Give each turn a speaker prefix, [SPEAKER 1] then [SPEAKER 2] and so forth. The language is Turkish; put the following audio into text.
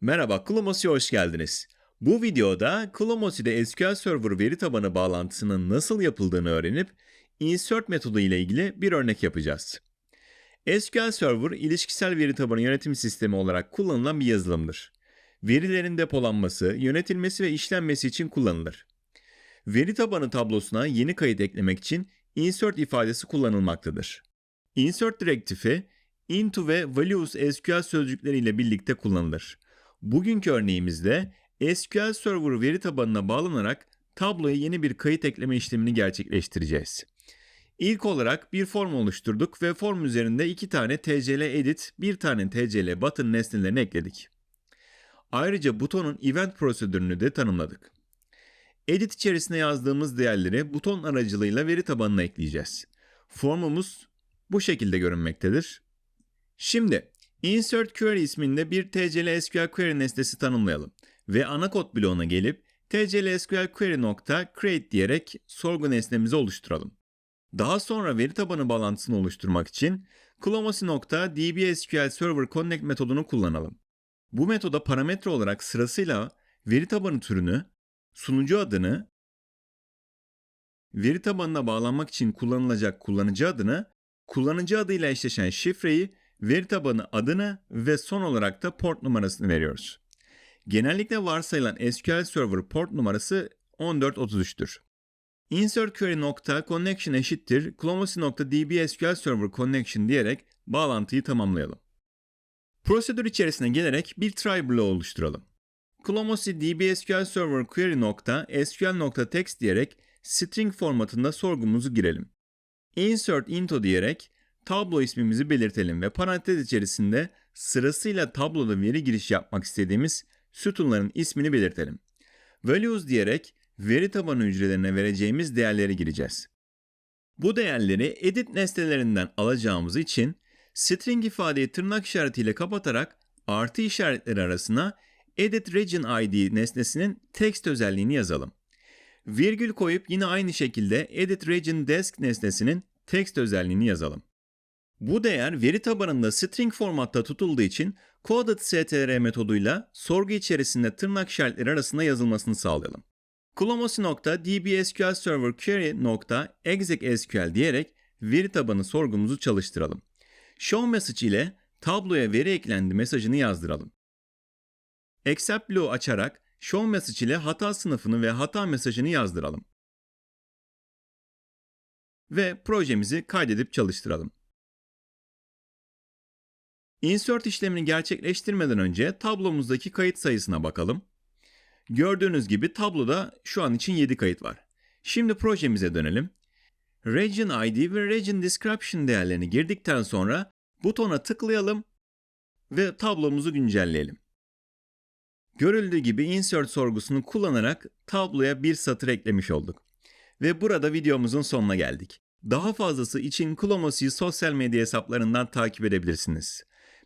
[SPEAKER 1] Merhaba, Clumos'ya hoş geldiniz. Bu videoda Clumos'de SQL Server veri tabanı bağlantısının nasıl yapıldığını öğrenip insert metodu ile ilgili bir örnek yapacağız. SQL Server, ilişkisel veri tabanı yönetim sistemi olarak kullanılan bir yazılımdır. Verilerin depolanması, yönetilmesi ve işlenmesi için kullanılır. Veri tabanı tablosuna yeni kayıt eklemek için insert ifadesi kullanılmaktadır. Insert direktifi into ve values SQL sözcükleriyle birlikte kullanılır. Bugünkü örneğimizde SQL Server veri tabanına bağlanarak tabloya yeni bir kayıt ekleme işlemini gerçekleştireceğiz. İlk olarak bir form oluşturduk ve form üzerinde iki tane TCL edit, bir tane TCL button nesnelerini ekledik. Ayrıca butonun event prosedürünü de tanımladık. Edit içerisine yazdığımız değerleri buton aracılığıyla veri tabanına ekleyeceğiz. Formumuz bu şekilde görünmektedir. Şimdi insert query isminde bir TCL SQL query nesnesi tanımlayalım ve ana kod bloğuna gelip TCL SQL query nokta create diyerek sorgu nesnemizi oluşturalım. Daha sonra veri tabanı bağlantısını oluşturmak için Clomosi.dbSQL Server Connect metodunu kullanalım. Bu metoda parametre olarak sırasıyla veri tabanı türünü, sunucu adını, veri tabanına bağlanmak için kullanılacak kullanıcı adını, kullanıcı adıyla eşleşen şifreyi, veri tabanı adını ve son olarak da port numarasını veriyoruz. Genellikle varsayılan SQL Server port numarası 1433'tür. Insert query nokta connection eşittir Clomosi.db SQL Server connection diyerek bağlantıyı tamamlayalım. Prosedür içerisine gelerek bir try bloğu oluşturalım. Clomosi DB SQL Server query nokta SQL nokta text diyerek string formatında sorgumuzu girelim. Insert into diyerek tablo ismimizi belirtelim ve parantez içerisinde sırasıyla tabloda veri giriş yapmak istediğimiz sütunların ismini belirtelim. Values diyerek veri tabanı hücrelerine vereceğimiz değerleri gireceğiz. Bu değerleri edit nesnelerinden alacağımız için string ifadeyi tırnak işaretiyle kapatarak artı işaretleri arasına edit region id nesnesinin text özelliğini yazalım. Virgül koyup yine aynı şekilde edit region desk nesnesinin text özelliğini yazalım. Bu değer veri tabanında string formatta tutulduğu için coded str metoduyla sorgu içerisinde tırnak işaretleri arasında yazılmasını sağlayalım. Clomosi.dbSQL Server Query.execSQL diyerek veri tabanı sorgumuzu çalıştıralım. Show message ile tabloya veri eklendi mesajını yazdıralım. Except bloğu açarak show message ile hata sınıfını ve hata mesajını yazdıralım. Ve projemizi kaydedip çalıştıralım. Insert işlemini gerçekleştirmeden önce tablomuzdaki kayıt sayısına bakalım. Gördüğünüz gibi tabloda şu an için 7 kayıt var. Şimdi projemize dönelim. Region ID ve Region Description değerlerini girdikten sonra butona tıklayalım ve tablomuzu güncelleyelim. Görüldüğü gibi insert sorgusunu kullanarak tabloya bir satır eklemiş olduk. Ve burada videomuzun sonuna geldik. Daha fazlası için Klomosi'yi sosyal medya hesaplarından takip edebilirsiniz.